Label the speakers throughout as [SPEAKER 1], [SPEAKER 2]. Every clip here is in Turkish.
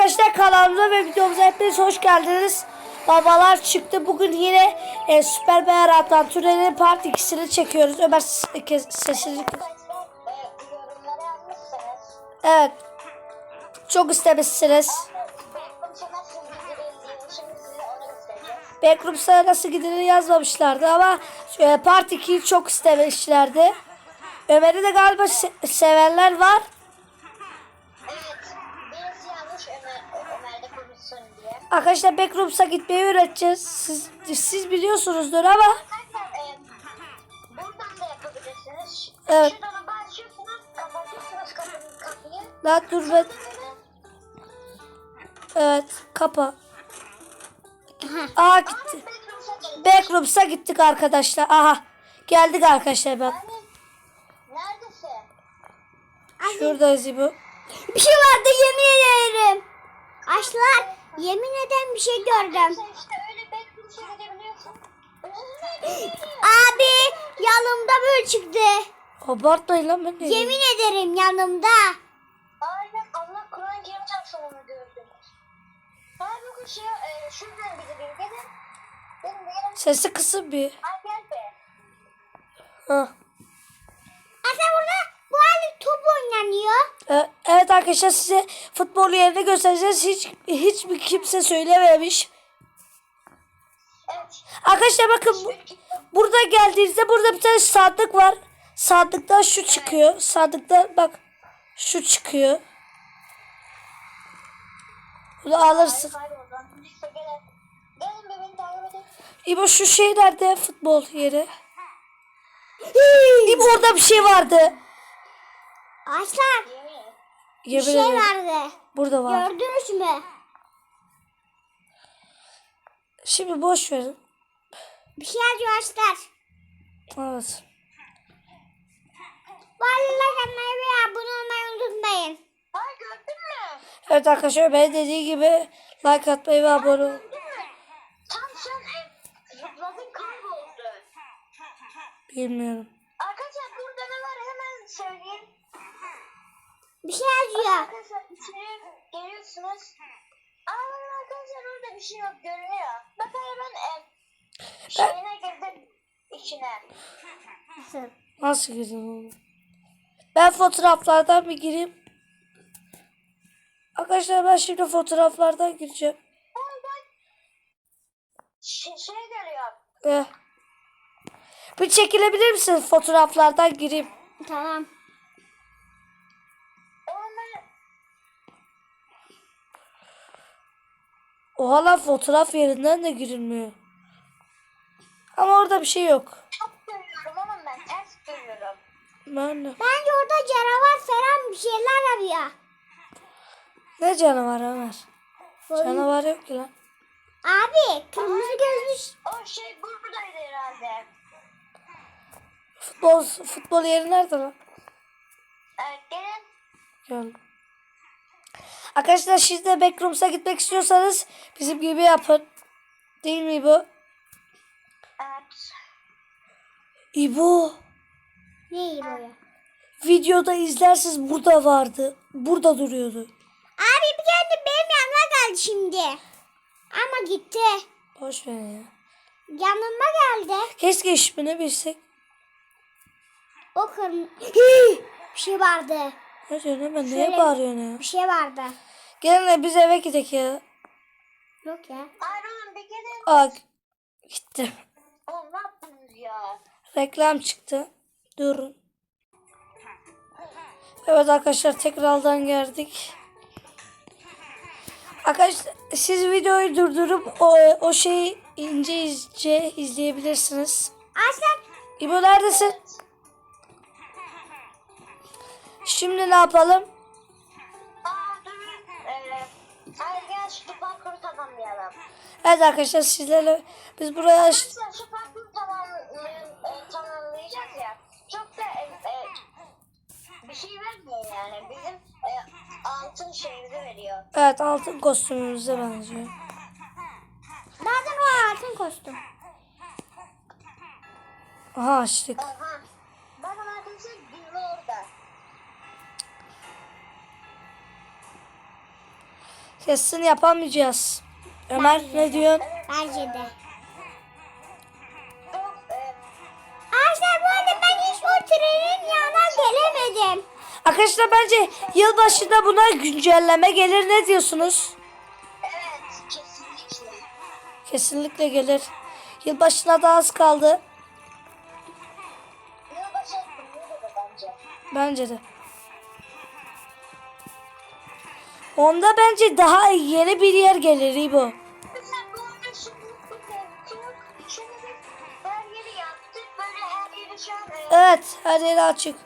[SPEAKER 1] arkadaşlar kanalımıza ve videomuza hepiniz hoş geldiniz. Babalar çıktı. Bugün yine e, Süper Bear Adventure'nin part 2'sini çekiyoruz. Ömer kes- sesini... Evet. Çok istemişsiniz.
[SPEAKER 2] Backrooms'a nasıl gidilir
[SPEAKER 1] yazmamışlardı ama e, part 2'yi çok istemişlerdi. Ömer'i de galiba se- sevenler var. Arkadaşlar Backrooms'a gitmeyi öğreteceğiz. Siz, siz biliyorsunuzdur ama
[SPEAKER 2] Arkadaşlar buradan da yapabilirsiniz.
[SPEAKER 1] Evet.
[SPEAKER 2] Şuradan başlıyorsunuz, kapatıyorsunuz kapıyı. kapıyı.
[SPEAKER 1] Lan dur ben... Evet kapa. Aa gitti.
[SPEAKER 2] Backrooms'a
[SPEAKER 1] gittik arkadaşlar. Aha geldik arkadaşlar bak.
[SPEAKER 2] Neredesin?
[SPEAKER 1] Şuradayız bu.
[SPEAKER 3] Bir şey vardı yemin ederim. Açlar yemin ederim bir şey gördüm.
[SPEAKER 2] İşte öyle gidebiliyorsun.
[SPEAKER 3] Abi yanımda böyle çıktı.
[SPEAKER 1] Abartmayın lan ben de.
[SPEAKER 3] Yemin ederim yanımda.
[SPEAKER 2] Aynen Allah Kur'an Kerim çarpsın onu gördüm. Abi bugün şey, e, şuradan. Gelin. Gelin de gelin.
[SPEAKER 1] Sesi kısın bir.
[SPEAKER 2] Ay gel be.
[SPEAKER 1] Ha.
[SPEAKER 3] Aslında burada bu halde top oynanıyor.
[SPEAKER 1] Ee, Evet arkadaşlar size futbol yerini göstereceğiz. Hiç hiçbir kimse söylememiş.
[SPEAKER 2] Evet.
[SPEAKER 1] Arkadaşlar bakın bu- burada geldiğinizde burada bir tane sandık var. Sandıktan şu çıkıyor. Sandıktan bak şu çıkıyor. Bunu alırsın. İbo şu şey nerede? Futbol yeri. İbo orada bir şey vardı.
[SPEAKER 3] Açlar
[SPEAKER 2] Yemin.
[SPEAKER 3] Bir
[SPEAKER 1] Yemin
[SPEAKER 3] şey
[SPEAKER 1] ederim.
[SPEAKER 3] vardı.
[SPEAKER 1] Burada var.
[SPEAKER 3] Gördünüz mü?
[SPEAKER 1] Şimdi boş verin.
[SPEAKER 3] Bir şey açlar.
[SPEAKER 1] Evet.
[SPEAKER 3] Vallahi kanalına ve abone olmayı unutmayın.
[SPEAKER 2] Ay gördün mü?
[SPEAKER 1] Evet arkadaşlar ben dediği gibi like atmayı ve abone
[SPEAKER 2] mü? Tam sen zıpladın kayboldu.
[SPEAKER 1] Bilmiyorum.
[SPEAKER 2] Arkadaşlar burada ne var hemen söyleyeyim.
[SPEAKER 3] Bir şey yazıyor.
[SPEAKER 2] Arkadaşlar içeri geliyorsunuz. Aa arkadaşlar orada bir şey yok görünüyor. Bakın hemen e, şeyine girdim içine.
[SPEAKER 1] Nasıl gireyim oğlum? Ben fotoğraflardan bir gireyim. Arkadaşlar ben şimdi fotoğraflardan gireceğim.
[SPEAKER 2] Ay bak. Şey, şey geliyor.
[SPEAKER 1] Eh. Bir çekilebilir misin fotoğraflardan gireyim.
[SPEAKER 3] Tamam.
[SPEAKER 1] Oha lan fotoğraf yerinden de girilmiyor. Ama orada bir şey yok.
[SPEAKER 2] çok görüyorum ama ben ters görüyorum.
[SPEAKER 1] Ben de.
[SPEAKER 3] Bence orada canavar falan bir şeyler arıyor.
[SPEAKER 1] Ne canavar Ömer? Canavar yok ki lan.
[SPEAKER 3] Abi kırmızı gözlü
[SPEAKER 2] O şey buradaydı herhalde.
[SPEAKER 1] Futbol, futbol yeri nerede lan?
[SPEAKER 2] Evet gelin.
[SPEAKER 1] Gel. Arkadaşlar siz de Backrooms'a gitmek istiyorsanız bizim gibi yapın. Değil mi bu?
[SPEAKER 2] Evet.
[SPEAKER 1] İbo.
[SPEAKER 3] neyi böyle?
[SPEAKER 1] Videoda izlersiniz burada vardı. Burada duruyordu.
[SPEAKER 3] Abi bir tane benim yanıma geldi şimdi. Ama gitti.
[SPEAKER 1] Boş ver ya.
[SPEAKER 3] Yanıma geldi.
[SPEAKER 1] Keşke ismini bilsek.
[SPEAKER 3] O kırmızı... bir şey vardı.
[SPEAKER 1] Ne diyorsun hemen? Neye bağırıyorsun ya?
[SPEAKER 3] Bir şey vardı.
[SPEAKER 1] Gelin de biz eve gidelim ya.
[SPEAKER 3] Yok ya.
[SPEAKER 2] Oğlum bir gelin.
[SPEAKER 1] Aa gitti.
[SPEAKER 2] Oğlum ne yaptınız ya?
[SPEAKER 1] Reklam çıktı. Durun. Evet arkadaşlar tekrardan geldik. Arkadaşlar siz videoyu durdurup o, o şeyi ince ince izleyebilirsiniz.
[SPEAKER 3] Aslan
[SPEAKER 1] İbo neredesin? Şimdi ne yapalım?
[SPEAKER 2] Aa dur. Ee.
[SPEAKER 1] Evet arkadaşlar sizlerle biz buraya
[SPEAKER 2] şu parkuru tamam, e, tamamlayacağız ya. Çok da e, e, bir şey vermiyor yani. Bizim e, altın şeyimizi veriyor.
[SPEAKER 1] Evet altın kostümümüze benziyor.
[SPEAKER 3] bazen o altın kostüm.
[SPEAKER 1] Aha açtık.
[SPEAKER 2] Aha.
[SPEAKER 1] Kesin yapamayacağız. Ömer ne diyorsun?
[SPEAKER 3] Bence de. Arkadaşlar bu arada ben hiç o trenin yanına gelemedim.
[SPEAKER 1] Arkadaşlar bence yılbaşında buna güncelleme gelir. Ne diyorsunuz?
[SPEAKER 2] evet kesinlikle.
[SPEAKER 1] Kesinlikle gelir. Yılbaşına da az kaldı.
[SPEAKER 2] Yılbaşı de bence.
[SPEAKER 1] Bence de. Onda bence daha yeni bir yer gelir İbo.
[SPEAKER 2] E,
[SPEAKER 1] Evet her yeri açık.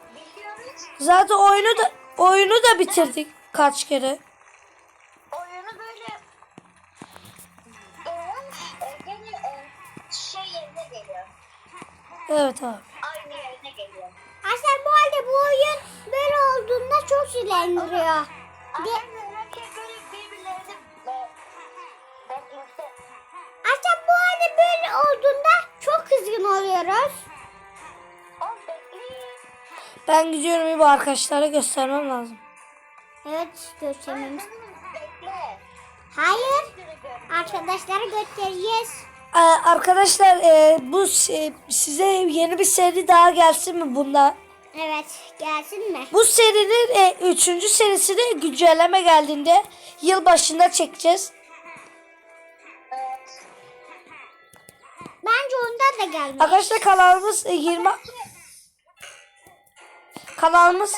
[SPEAKER 1] Zaten oyunu da oyunu da bitirdik kaç kere.
[SPEAKER 2] Oyunu böyle e, e, şey yerine geliyor.
[SPEAKER 1] Evet abi.
[SPEAKER 2] Aynı yerine geliyor.
[SPEAKER 3] Arkadaşlar bu arada bu oyun böyle olduğunda çok sinirlendiriyor.
[SPEAKER 2] Arkadaşlar
[SPEAKER 1] Ben gidiyorum İbo arkadaşlara göstermem lazım.
[SPEAKER 3] Evet göstermemiz. Hayır arkadaşlara göstereceğiz.
[SPEAKER 1] Ee, arkadaşlar e, bu se- size yeni bir seri daha gelsin mi bunda?
[SPEAKER 3] Evet gelsin mi?
[SPEAKER 1] Bu serinin e, üçüncü serisini güncelleme geldiğinde yılbaşında çekeceğiz.
[SPEAKER 2] Evet.
[SPEAKER 3] Bence ondan da gelmez.
[SPEAKER 1] Arkadaşlar kanalımız e, 20 kanalımız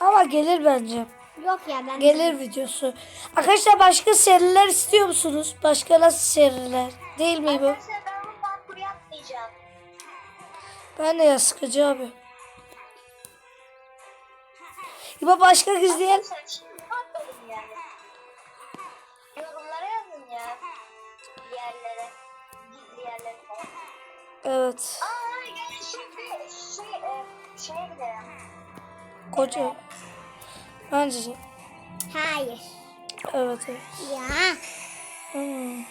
[SPEAKER 1] ama gelir bence.
[SPEAKER 3] Yok ya ben.
[SPEAKER 1] Gelir videosu. Arkadaşlar başka seriler istiyor musunuz? Başka nasıl seriler? Değil mi bu?
[SPEAKER 2] Arkadaşlar ben bu parkuru yapmayacağım.
[SPEAKER 1] Ben de ya sıkıcı abi. İbo başka
[SPEAKER 2] şimdi Yerlere. Gizli yerlere falan.
[SPEAKER 1] evet
[SPEAKER 2] Aa gel şimdi şey, e, şeye gidelim.
[SPEAKER 1] koca bence.
[SPEAKER 3] Hayır.
[SPEAKER 1] evet evet.
[SPEAKER 3] Ya.
[SPEAKER 1] Hmm.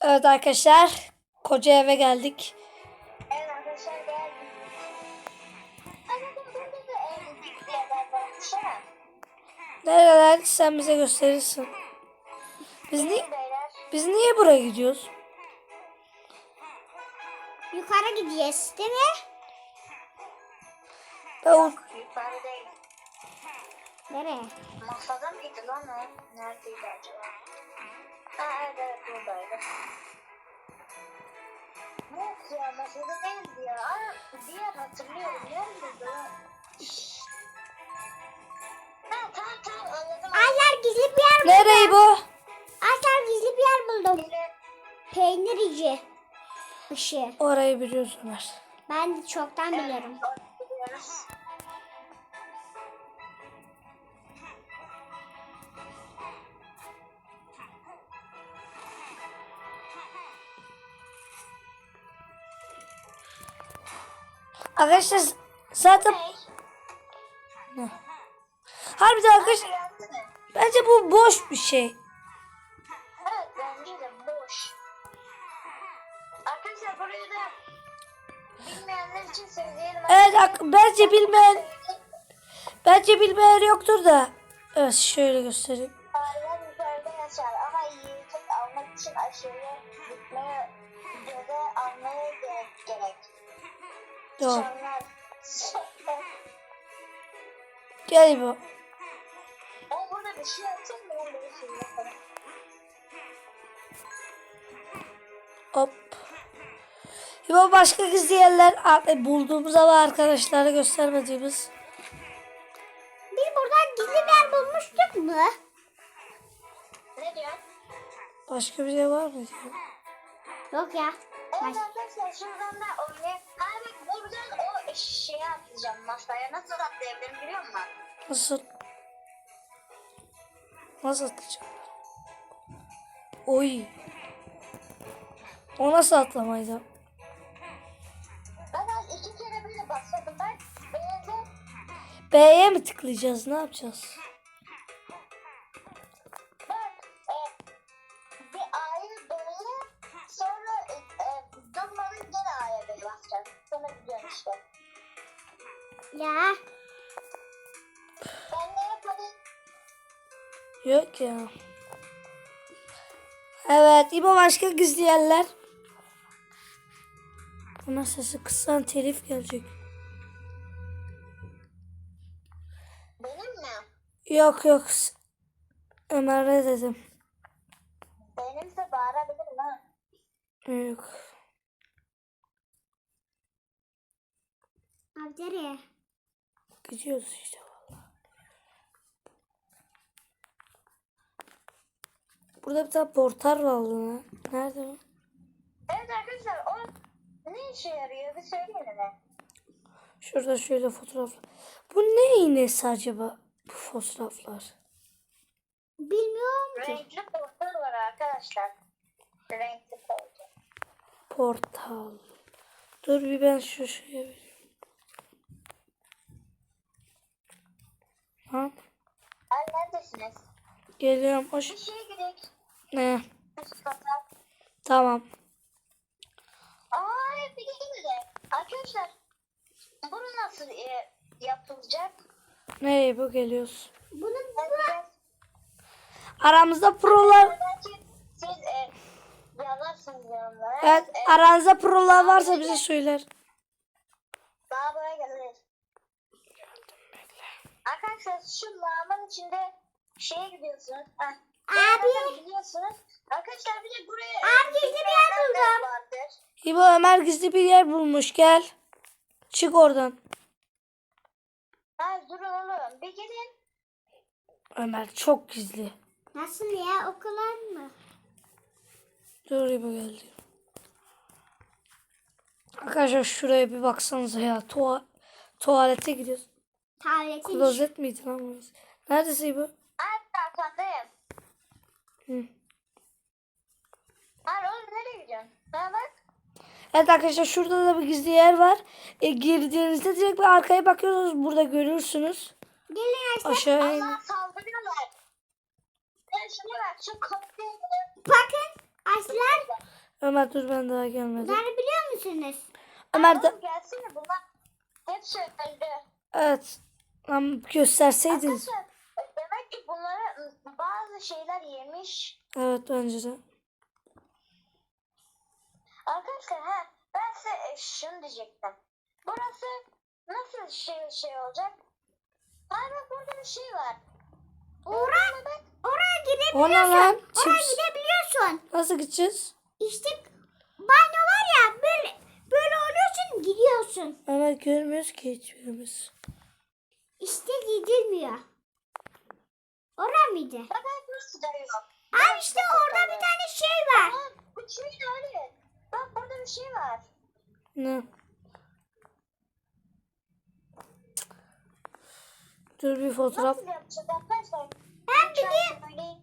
[SPEAKER 1] Evet arkadaşlar koca eve geldik.
[SPEAKER 2] Evet arkadaşlar ha.
[SPEAKER 1] Nereler sen bize gösterirsin. Biz niye biz niye buraya gidiyoruz?
[SPEAKER 3] Yukarı gideceğiz değil mi?
[SPEAKER 1] Ben o-
[SPEAKER 2] Yukarı değil.
[SPEAKER 3] Nereye?
[SPEAKER 2] Masada mıydı lan o? Neredeydi acaba? Ha evet buradaydı. Yok ya masada değildi ya. Aa, diğer hatırlıyorum. Neredeydi o? Ha tamam tamam anladım.
[SPEAKER 3] Aylar gizli bir yer buldum.
[SPEAKER 1] Nereye bu?
[SPEAKER 3] Aylar gizli bir yer buldum.
[SPEAKER 2] Yine
[SPEAKER 3] Peynir içi. Işığı.
[SPEAKER 1] Orayı biliyoruz Ömer.
[SPEAKER 3] Ben çoktan biliyorum.
[SPEAKER 1] Arkadaşlar zaten harbiden arkadaşlar bence bu boş bir şey.
[SPEAKER 2] Bence
[SPEAKER 1] bilmeyen bence bilmeyen yoktur da. Evet şöyle göstereyim.
[SPEAKER 2] Fareler yukarıda yaşar ama yiyecek almak için aşağıya gitmeye göze almaya gerek. Sonlar.
[SPEAKER 1] Gel bu.
[SPEAKER 2] o burada bir şey atayım mı? Ben bir şey yaparım.
[SPEAKER 1] Hop. İbo başka gizli yerler a- bulduğumuz ama arkadaşlara göstermediğimiz.
[SPEAKER 3] Biz buradan gizli bir yer bulmuştuk mu?
[SPEAKER 2] Ne diyorsun?
[SPEAKER 1] Başka bir yer var mı?
[SPEAKER 3] Yok ya.
[SPEAKER 2] Evet arkadaşlar şuradan da oynayayım. Ha evet buradan o şeye atlayacağım masaya. Nasıl atlayabilirim biliyor musun?
[SPEAKER 1] Nasıl? Nasıl atlayacağım? Oy. O nasıl atlamaydı? B'ye mi tıklayacağız? Ne yapacağız?
[SPEAKER 3] Ya?
[SPEAKER 1] Yok ya. Evet. İbo başka gizli yerler. Ama sesi kıssan telif gelecek.
[SPEAKER 2] Benim mi?
[SPEAKER 1] Yok yok. Ömer'e dedim.
[SPEAKER 2] Benimse bağırabilirim ha.
[SPEAKER 1] Yok.
[SPEAKER 3] abi nereye?
[SPEAKER 1] Gidiyoruz işte vallahi. Burada bir tane portal var lan. Nerede o?
[SPEAKER 2] Evet arkadaşlar o ne işe yarıyor bir söyleyin mi?
[SPEAKER 1] Şurada şöyle fotoğraflar. Bu ne iğnesi acaba? Bu fotoğraflar.
[SPEAKER 3] Bilmiyorum ki.
[SPEAKER 2] Renkli portal var arkadaşlar. Renkli portal.
[SPEAKER 1] Portal. Dur bir ben şu şeye vereyim. Ha?
[SPEAKER 2] Ay neredesiniz?
[SPEAKER 1] Geliyorum. Hoş.
[SPEAKER 2] Bir şeye gidelim.
[SPEAKER 1] Ne? Tamam.
[SPEAKER 2] Ay bir de Arkadaşlar bunu nasıl e, yapılacak?
[SPEAKER 1] Nereye bu geliyoruz?
[SPEAKER 3] Bunu
[SPEAKER 2] biraz
[SPEAKER 1] Aramızda prolar.
[SPEAKER 2] siz e, yalarsınız yorumlara.
[SPEAKER 1] Evet,
[SPEAKER 2] E,
[SPEAKER 1] aranızda prolar varsa bize söyler.
[SPEAKER 2] Daha buraya gelir. Arkadaşlar şu lağımın içinde şeye gidiyorsunuz. Heh.
[SPEAKER 3] Abi.
[SPEAKER 2] Gidiyorsunuz. Arkadaşlar bir de buraya...
[SPEAKER 3] Abi, gizli bir yer buldum.
[SPEAKER 1] İbo Ömer gizli bir yer bulmuş. Gel. Çık oradan.
[SPEAKER 2] Ha durun oğlum. Bir gidin.
[SPEAKER 1] Ömer çok gizli.
[SPEAKER 3] nasıl ya okular mı?
[SPEAKER 1] Dur İbo geldi. Arkadaşlar şuraya bir baksanıza ya. Tuva tuvalete gidiyoruz.
[SPEAKER 3] Tavletin
[SPEAKER 1] Klozet miydi lan burası? Neredesin İbo?
[SPEAKER 2] Ay arkandayım.
[SPEAKER 1] Hı.
[SPEAKER 2] Hayır oğlum nereye gidiyorsun? Ha bak.
[SPEAKER 1] Evet arkadaşlar şurada da bir gizli yer var. E, girdiğinizde direkt bir arkaya bakıyorsunuz. Burada görürsünüz.
[SPEAKER 3] Gelin arkadaşlar.
[SPEAKER 1] Aşağı in.
[SPEAKER 2] Allah saldırıyorlar. Ben şuna bak şu kapıya gidelim.
[SPEAKER 3] Bakın arkadaşlar.
[SPEAKER 1] Ömer dur ben daha gelmedim.
[SPEAKER 3] Bunları biliyor musunuz?
[SPEAKER 1] Ömer de
[SPEAKER 2] gelsene bunlar hepsi öldü.
[SPEAKER 1] evet. Lan gösterseydiniz.
[SPEAKER 2] Arkadaşlar demek ki bunları ıı, bazı şeyler yemiş.
[SPEAKER 1] Evet bence de.
[SPEAKER 2] Arkadaşlar ha ben size e, şunu diyecektim. Burası nasıl şey şey olacak? Hayır bak burada bir şey var.
[SPEAKER 3] Oraya, oraya gidebiliyorsun.
[SPEAKER 1] lan?
[SPEAKER 3] Oraya gidebiliyorsun.
[SPEAKER 1] Nasıl gideceğiz?
[SPEAKER 3] İşte banyo var ya böyle böyle oluyorsun gidiyorsun.
[SPEAKER 1] Ömer görmüyoruz ki hiçbirimiz.
[SPEAKER 3] İşte gidilmiyor. Ora mıydı?
[SPEAKER 2] Bak bak nasıl dönüyor.
[SPEAKER 3] Abi işte orada bir tane şey var.
[SPEAKER 2] Aa, bu şey de öyle. Bak burada bir şey var.
[SPEAKER 1] Ne? Dur bir fotoğraf.
[SPEAKER 2] Nasıl yapacağız arkadaşlar?
[SPEAKER 3] Ben biliyorum.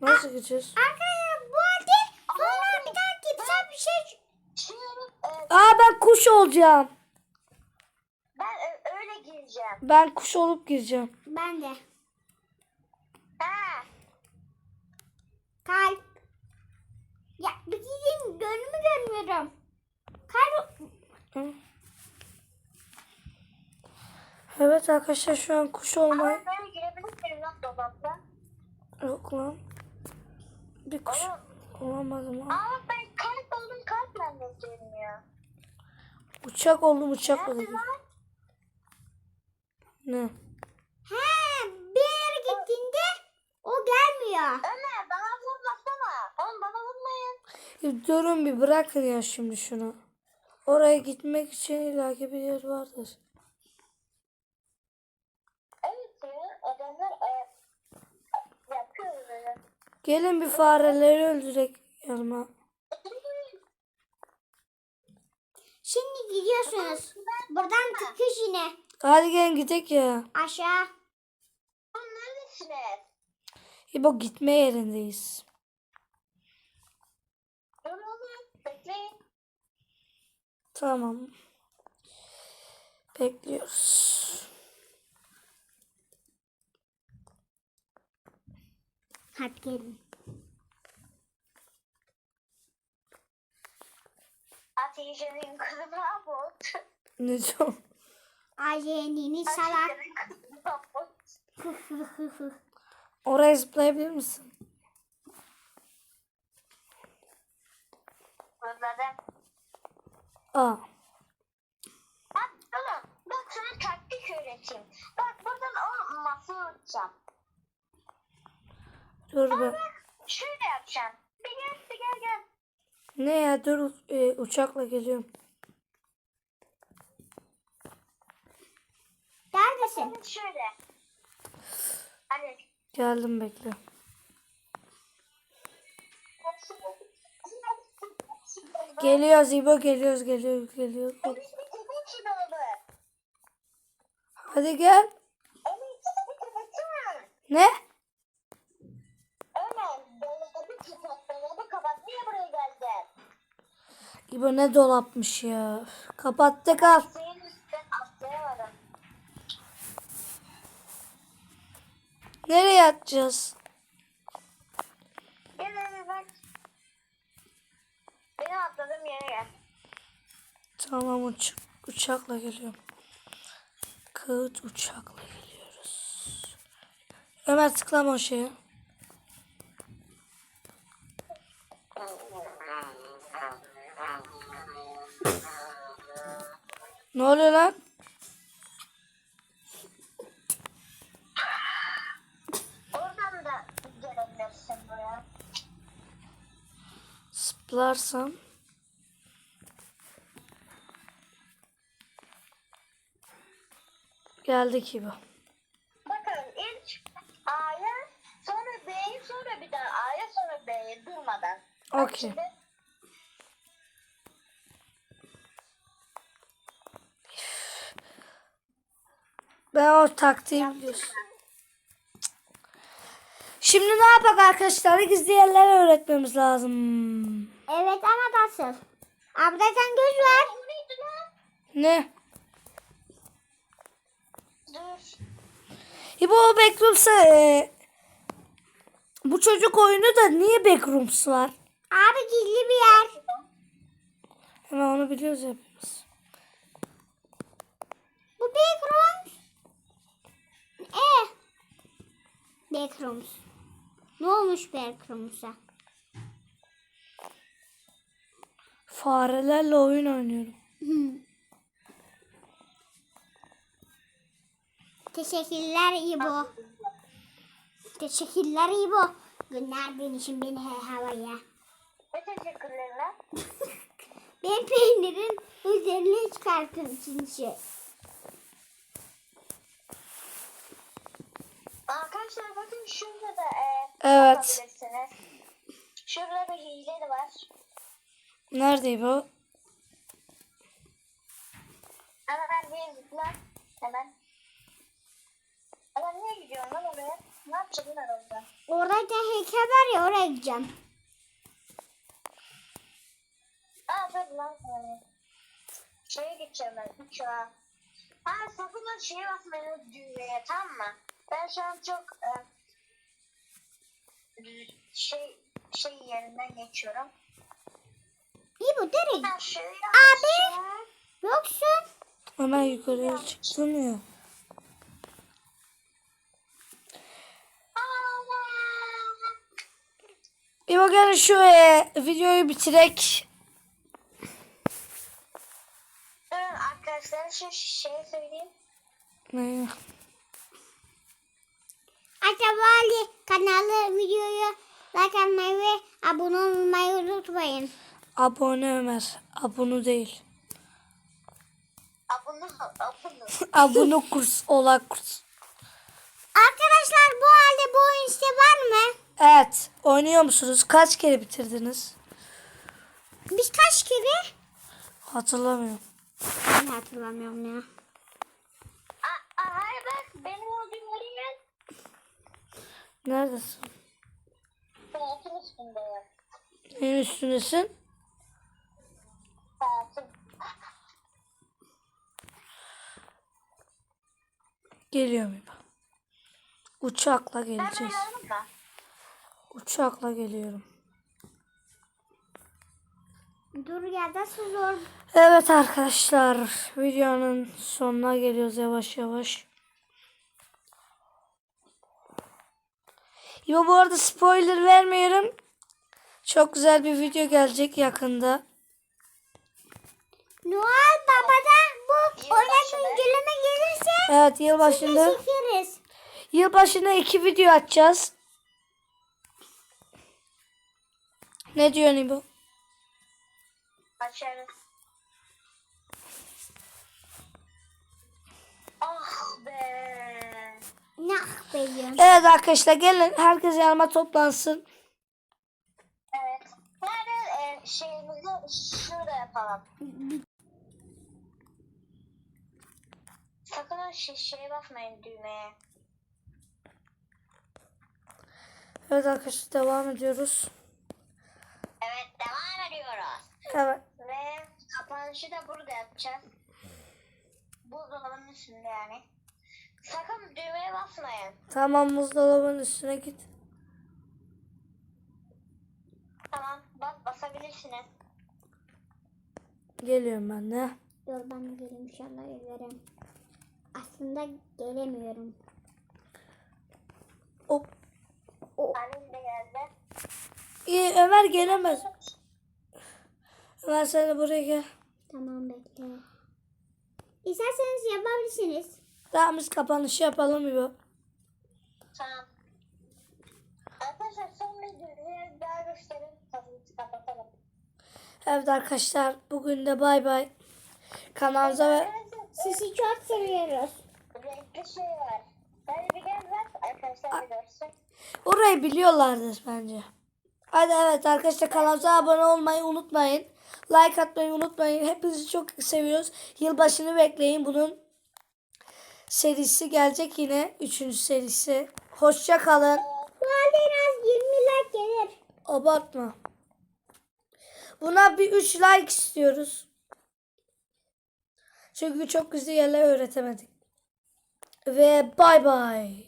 [SPEAKER 1] Nasıl gideceğiz?
[SPEAKER 3] Arkadaşlar bu halde sonra bir tane tipsel bir şey.
[SPEAKER 2] E,
[SPEAKER 1] Aa ben kuş olacağım.
[SPEAKER 2] ben ö- öyle gireceğim.
[SPEAKER 1] Ben kuş olup gireceğim.
[SPEAKER 3] Ben de.
[SPEAKER 2] Ha.
[SPEAKER 3] Kalp. Ya bir gideyim gönlümü görmüyorum.
[SPEAKER 1] Hı. Evet arkadaşlar şu an kuş olmayı...
[SPEAKER 2] Ama böyle girebilir miyim lan dolapta?
[SPEAKER 1] Yok lan. Bir kuş
[SPEAKER 2] Oğlum,
[SPEAKER 1] olamadım lan.
[SPEAKER 2] Aa ben kalp oldum kalp bende girmiyor.
[SPEAKER 1] Uçak oldum uçak oldum. Ne?
[SPEAKER 3] He bir yere gittiğinde o gelmiyor.
[SPEAKER 2] Ömer bana vurmasana. Oğlum bana
[SPEAKER 1] Ya Durun bir bırakın ya şimdi şunu. Oraya gitmek için illaki bir yer vardır.
[SPEAKER 2] Evet ya adamlar e, yapıyor böyle.
[SPEAKER 1] Gelin bir fareleri öldürek yanıma.
[SPEAKER 3] Şimdi gidiyorsunuz. Buradan tıkış yine.
[SPEAKER 1] Hadi gelin gidek ya.
[SPEAKER 3] Aşağı.
[SPEAKER 2] Neredesiniz?
[SPEAKER 1] İbo gitme yerindeyiz.
[SPEAKER 2] Dur oğlum bekleyin.
[SPEAKER 1] Tamam. Bekliyoruz.
[SPEAKER 3] Hadi gelin.
[SPEAKER 2] Ateşinin kızı mahvoldu.
[SPEAKER 1] Ne diyorum?
[SPEAKER 3] Ajenini salak.
[SPEAKER 1] Oraya zıplayabilir misin?
[SPEAKER 2] Özledim.
[SPEAKER 1] Aa.
[SPEAKER 2] Bak oğlum. Bak sana taktik öğreteyim. Bak buradan o masaya uçacağım.
[SPEAKER 1] Dur
[SPEAKER 2] Sonra
[SPEAKER 1] be.
[SPEAKER 2] şöyle yapacağım. Bir gel bir gel gel.
[SPEAKER 1] Ne ya dur e, uçakla geliyorum.
[SPEAKER 3] Neredesin?
[SPEAKER 2] Şöyle. Hani
[SPEAKER 1] Geldim bekle. Geliyoruz İbo geliyoruz geliyoruz geliyoruz. Hadi gel. Ne? İbo ne dolapmış ya. Kapattık al. Nereye atacağız?
[SPEAKER 2] Benim atladığım yere.
[SPEAKER 1] Tamam uç uçakla geliyorum. Kağıt uçakla geliyoruz. Ömer tıklama o şeye. Ne oluyor lan?
[SPEAKER 2] Oradan da gelebilirsin buraya.
[SPEAKER 1] Zıplarsam. Geldik İbo.
[SPEAKER 2] Bakın ilk A'ya sonra B'ye sonra bir daha A'ya sonra B'ye durmadan.
[SPEAKER 1] Okey. Ben o taktiği biliyorsun. Şimdi ne yapak arkadaşlar? Gizli yerler öğretmemiz lazım.
[SPEAKER 3] Evet ama nasıl? Abla sen göz ver.
[SPEAKER 1] Ne?
[SPEAKER 2] Dur.
[SPEAKER 1] İbo Backrooms'a e, bu çocuk oyunu da niye Backrooms var?
[SPEAKER 3] Abi gizli bir yer.
[SPEAKER 1] Hemen onu biliyoruz hepimiz.
[SPEAKER 3] Bu backrooms. E. Backrooms. Ne olmuş backrooms'a?
[SPEAKER 1] Farelerle oyun oynuyorum.
[SPEAKER 3] Teşekkürler İbo. Teşekkürler İbo. Gönderdin için beni he havaya.
[SPEAKER 2] Ne teşekkürler lan?
[SPEAKER 3] Ben peynirin üzerine çıkarttım çünkü.
[SPEAKER 2] Arkadaşlar bakın şurada da e,
[SPEAKER 1] Evet.
[SPEAKER 2] Şurada bir hile de var.
[SPEAKER 1] Nerede İbo?
[SPEAKER 2] Hemen bir zıpla. Hemen. Ama niye gidiyorsun lan oraya? Ne yapacaksın lan orada?
[SPEAKER 3] Orada da heykel var ya oraya gideceğim.
[SPEAKER 2] Aa dur lan. Ee, Şeye gideceğim ben. Uçağa. Ha sakın o şeye basmayın düğmeye tamam mı? Ben şu an çok e, şey şey yerinden geçiyorum.
[SPEAKER 3] İbo
[SPEAKER 2] şöyle
[SPEAKER 3] Abi. Yoksun.
[SPEAKER 1] Hemen yukarıya çıktım ya. İbo gel şu e, videoyu bitirek.
[SPEAKER 2] Arkadaşlar şu şeyi söyleyeyim.
[SPEAKER 1] Ne?
[SPEAKER 3] Acaba kanalı videoyu like atmayı ve abone olmayı unutmayın.
[SPEAKER 1] Abone Ömer. Abone değil.
[SPEAKER 2] Abone abone.
[SPEAKER 1] Abone kurs. Ola kurs.
[SPEAKER 3] Arkadaşlar bu halde bu oyun işte var mı?
[SPEAKER 1] Evet. Oynuyor musunuz? Kaç kere bitirdiniz?
[SPEAKER 3] Biz kaç kere?
[SPEAKER 1] Hatırlamıyorum.
[SPEAKER 3] Ben hatırlamıyorum ya.
[SPEAKER 2] Hayır bak benim olduğum gel.
[SPEAKER 1] Neredesin?
[SPEAKER 2] Hayatın üstündeyim.
[SPEAKER 1] En üstündesin. Geliyorum İbo. Uçakla geleceğiz. Uçakla geliyorum.
[SPEAKER 3] Dur da su zor.
[SPEAKER 1] Evet arkadaşlar videonun sonuna geliyoruz yavaş yavaş. Yo bu arada spoiler vermiyorum. Çok güzel bir video gelecek yakında.
[SPEAKER 3] Noel Baba'dan bu
[SPEAKER 2] ne?
[SPEAKER 3] güncelleme gelirse
[SPEAKER 1] Evet yılbaşında
[SPEAKER 3] çekeriz.
[SPEAKER 1] yılbaşında iki video atacağız. Ne diyorsun İbo?
[SPEAKER 2] Açarız. Ah be.
[SPEAKER 3] Be diyorum.
[SPEAKER 1] Evet arkadaşlar gelin herkes yanıma toplansın.
[SPEAKER 2] Evet. Nerede e, şeyimizi şurada yapalım. Sakın o şey, şeye basmayın düğmeye.
[SPEAKER 1] Evet arkadaşlar devam ediyoruz.
[SPEAKER 2] Evet devam ediyoruz.
[SPEAKER 1] Evet.
[SPEAKER 2] Ve kapanışı da burada yapacağız. Buzdolabının üstünde yani. Sakın düğmeye basmayın.
[SPEAKER 1] Tamam buzdolabının üstüne git.
[SPEAKER 2] Tamam bas basabilirsiniz.
[SPEAKER 1] Geliyorum ben de.
[SPEAKER 3] Dur ben de geleyim inşallah gelirim. Aslında gelemiyorum.
[SPEAKER 2] De geldi.
[SPEAKER 1] İyi Ömer gelemez. Ömer sen de buraya gel.
[SPEAKER 3] Tamam bekle. İsterseniz yapabilirsiniz.
[SPEAKER 1] Tamam biz kapanışı yapalım İbo.
[SPEAKER 2] Tamam. Arkadaşlar son bir düğmeyi daha gösterin. Kapatalım.
[SPEAKER 1] Evet arkadaşlar bugün de bay bay. Kanalımıza ve
[SPEAKER 3] Sizi çok seviyoruz.
[SPEAKER 2] Renkli şey var. Hadi bak. Arkadaşlar
[SPEAKER 1] orayı biliyorlardır bence. Hadi evet arkadaşlar kanalımıza abone olmayı unutmayın. Like atmayı unutmayın. Hepinizi çok seviyoruz. Yılbaşını bekleyin. Bunun serisi gelecek yine. Üçüncü serisi. Hoşça kalın.
[SPEAKER 3] Bu halde en az 20 like gelir.
[SPEAKER 1] Abartma. Buna bir 3 like istiyoruz. Çünkü çok güzel yerler öğretemedik. Ve bay bay.